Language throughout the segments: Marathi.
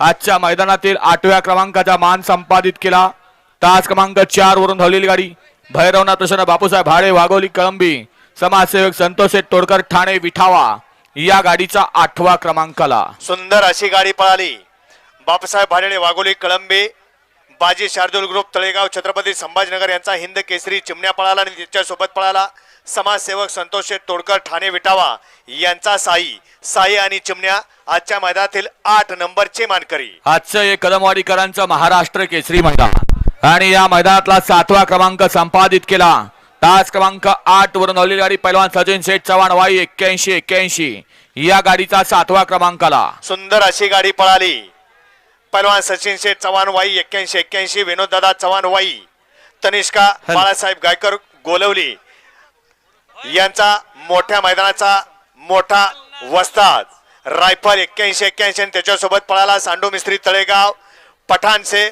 आजच्या मैदानातील आठव्या क्रमांकाचा मान संपादित केला. तास क्रमांक चार वरून धावलेली गाडी. भैरवनाथ प्रसन्न बापूसाहेब भाडे वाघोली कळंबी समाजसेवक संतोष तोडकर ठाणे विठावा या गाडीचा आठवा क्रमांकाला. सुंदर अशी गाडी पळाली. बापूसाहेब भाडेळे वाघोली कळंबे बाजी शार्दुल ग्रुप तळेगाव छत्रपती संभाजीनगर यांचा हिंद केसरी चिमण्या पळाला आणि त्याच्यासोबत पळाला. समाजसेवक संतोष शेठ तोडकर ठाणे विटावा यांचा साई साई आणि चिमण्या आजच्या मैदानातील आठ नंबरचे मानकरी. आजचं हे कदमवाडीकरांचं महाराष्ट्र केसरी मैदान. आणि या मैदानातला सातवा क्रमांक संपादित केला. तास क्रमांक आठ वरून धावलेली गाडी पैलवान सचिन शेठ चव्हाण वाई एक्क्याऐंशी एक्क्याऐंशी. या गाडीचा सातवा क्रमांकाला सुंदर अशी गाडी पळाली. पैलवान सचिन शेठ चव्हाण वाई एक्क्याऐंशी एक्क्याऐंशी. विनोददादा चव्हाण वाई. तनिष्का बाळासाहेब गायकर गोलवली. यांचा मोठ्या मैदानाचा मोठा वस्ताद. रायफल एक्क्याऐंशी एक्क्याऐंशी आणि त्याच्यासोबत पळाला सांडू मिस्त्री तळेगाव पठाणसे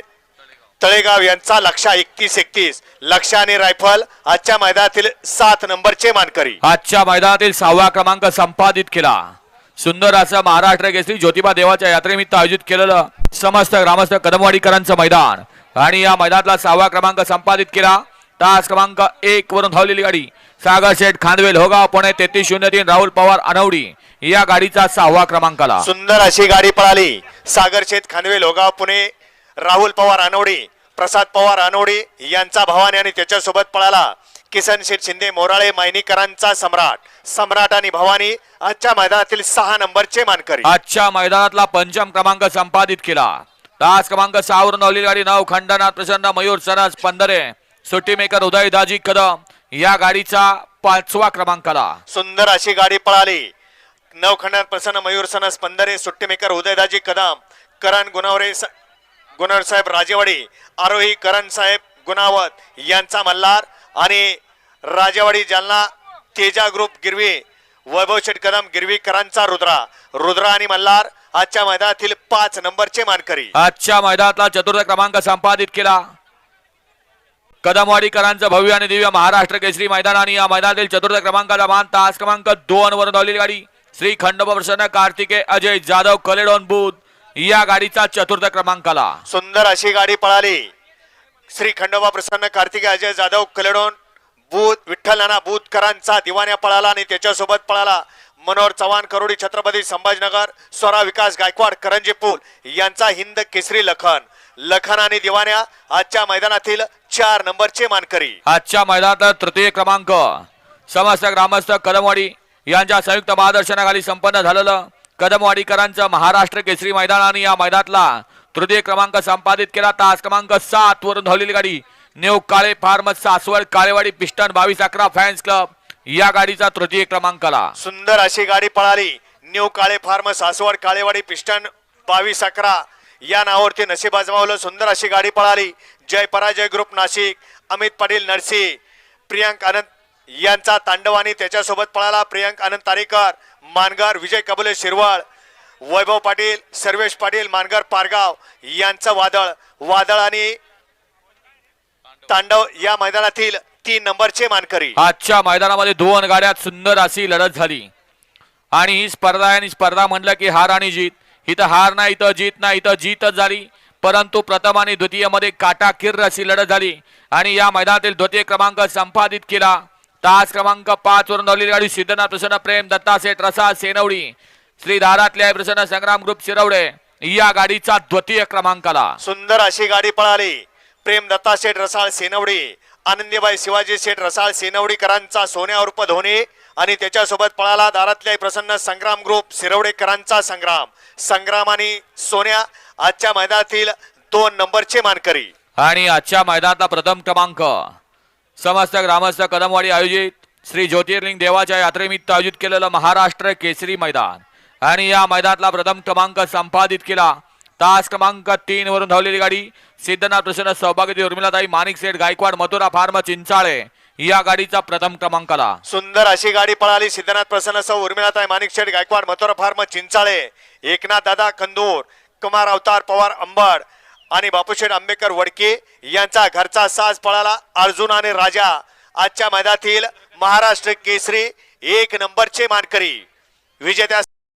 तळेगाव यांचा लक्षा एकतीस एकतीस. लक्ष आणि रायफल आजच्या मैदानातील सात नंबरचे मानकरी. आजच्या मैदानातील सहावा क्रमांक संपादित केला. सुंदर असं महाराष्ट्र केसरी ज्योतिबा देवाच्या यात्रेनिमित्त आयोजित केलेलं समस्त ग्रामस्थ कदमवाडीकरांचं मैदान. आणि या मैदानातला सहावा क्रमांक संपादित केला. तास क्रमांक एक वरून धावलेली गाडी. सागर शेठ खांदवेल होगाव पुणे तेहतीस शून्य तीन राहुल पवार अनवडी. या गाडीचा सहावा क्रमांकाला. सुंदर अशी गाडी पळाली. सागर शेत खानवे लोगाव पुणे राहुल पवार अनोडी प्रसाद पवार अनोडी यांचा भवानी आणि त्याच्यासोबत पळाला. किसन शेठ शिंदे मोराळे मायनीकरांचा सम्राट. सम्राट आणि भवानी आजच्या मैदानातील सहा नंबरचे मानकरी. आजच्या मैदानातला पंचम क्रमांक संपादित केला. तास क्रमांक सहा वरून धावलेली गाडी नऊ खंडनाथ प्रसन्न मयूर सरस पंधरे. सुट्टी मेकर उदय दाजी कदम. या गाडीचा पाचवा क्रमांकाला सुंदर अशी गाडी पळाली. नवखंडात प्रसन्न मयूर सनस पंधरे सुट्टी मेकर उदयदाजी कदम करण गुणवरे स- गुणवरे साहेब राजेवाडी आरोही करण साहेब गुणावत यांचा मल्हार आणि राजेवाडी जालना तेजा ग्रुप गिरवी वैभव शेठ कदम गिरवीकरांचा रुद्रा. रुद्रा आणि मल्हार आजच्या मैदानातील पाच नंबरचे मानकरी. आजच्या मैदानातला चतुर्थ क्रमांक संपादित केला. कदमवाडीकरांचं भव्य आणि दिव्य महाराष्ट्र केसरी मैदान आणि या मैदानातील चतुर्थ क्रमांकाचा मान तास क्रमांक दोन वर धावलेली गाडी. श्री खंडोबा प्रसन्न कार्तिके अजय जाधव कलेडोन बुध या गाडीचा चतुर्थ क्रमांकाला. सुंदर अशी गाडी पळाली. श्री खंडोबा प्रसन्न कार्तिके अजय जाधव कलेडोन बुध विठ्ठल नाना बुधकरांचा दिवाण्या पळाला आणि त्याच्यासोबत पळाला मनोहर चव्हाण करोडी छत्रपती संभाजीनगर स्वरा विकास गायकवाड करंजी पूल यांचा हिंद केसरी लखन. लखन आणि दिवाण्या आजच्या मैदानातील चार नंबरचे मानकरी. आजच्या मैदानात तृतीय क्रमांक समस्त ग्रामस्थ कदमवाडी यांच्या संयुक्त मार्गदर्शनाखाली संपन्न झालेलं कदमवाडीकरांचं महाराष्ट्र केसरी मैदान आणि या मैदानातला तृतीय क्रमांक संपादित केला. तास क्रमांक सात वरून धावलेली गाडी new Kale farm Saswad Kalewadi piston बावीस अकरा फॅन्स क्लब या गाडीचा तृतीय क्रमांकाला. सुंदर अशी गाडी पळाली. New Kale farm Saswad Kalewadi piston बावीस अकरा. या नावावरती नशीब आजमावलं सुंदर अशी गाडी पळाली. जय पराजय ग्रुप नाशिक अमित पाटील नरसी प्रियांक आनंद यांचा तांडव आणि त्याच्यासोबत पळाला. प्रियांक आनंद तारेकर मानगर विजय कबुले शिरवळ वैभव पाटील सर्वेश पाटील मानगर पारगाव यांचं वादळ. वादळ आणि तांडव या मैदानातील तीन नंबरचे मानकरी. आजच्या मैदानामध्ये दोन गाड्यात सुंदर अशी लढत झाली. आणि ही स्पर्धा आणि स्पर्धा म्हणलं की हार आणि जीत. इथं हार नाही इथं जीत नाही इथं जीतच झाली. परंतु प्रथम आणि द्वितीयमध्ये काटाकीर अशी लढत झाली. आणि या मैदानातील द्वितीय क्रमांक संपादित केला. तास क्रमांक पाच वरून धावलेली गाडी सिद्धनाथ प्रसन्न प्रेम दत्ता सेठ रसा सेनवडी श्री धारातले प्रसन्न संग्राम ग्रुप शिरवडे या गाडीचा द्वितीय क्रमांकाला. सुंदर अशी गाडी पळाली. प्रेम दत्ता शेठ रसाळ सेनवडी आनंदीबाई शिवाजी शेठ रसाळ सेनवडीकरांचा सोन्यावर धोनी आणि त्याच्यासोबत पळाला दारातल्या प्रसन्न संग्राम ग्रुप शिरवडेकरांचा संग्राम. संग्राम आणि सोन्या आजच्या मैदानातील दोन नंबरचे मानकरी. आणि आजच्या मैदानातला प्रथम क्रमांक समस्त ग्रामस्थ कदमवाडी आयोजित श्री ज्योतिर्लिंग देवाच्या यात्रेनिमित्त आयोजित केलेलं महाराष्ट्र केसरी मैदान. आणि या मैदानातला प्रथम क्रमांक संपादित केला. तास क्रमांक तीन वरून धावलेली गाडी. सिद्धनाथ प्रसन्न सहभागी उर्मिलाताई माणिक सेठ गायकवाड मथुरा फार्म चिंचाळे. या गाडीचा प्रथम क्रमांकाला. सुंदर अशी गाडी पळाली. सिद्धनाथ प्रसन्न सौ उर्मिळाताई माणिक शेठ गायकवाड मथुरा फार्म चिंचाळे एकनाथ दादा कंदूर कुमार अवतार पवार अंबड आणि बापूशेठ आंबेकर वडके यांचा घरचा साज पळाला. अर्जुन आणि राजा आजच्या मैदानातील महाराष्ट्र केसरी एक नंबरचे मानकरी. विजेत्या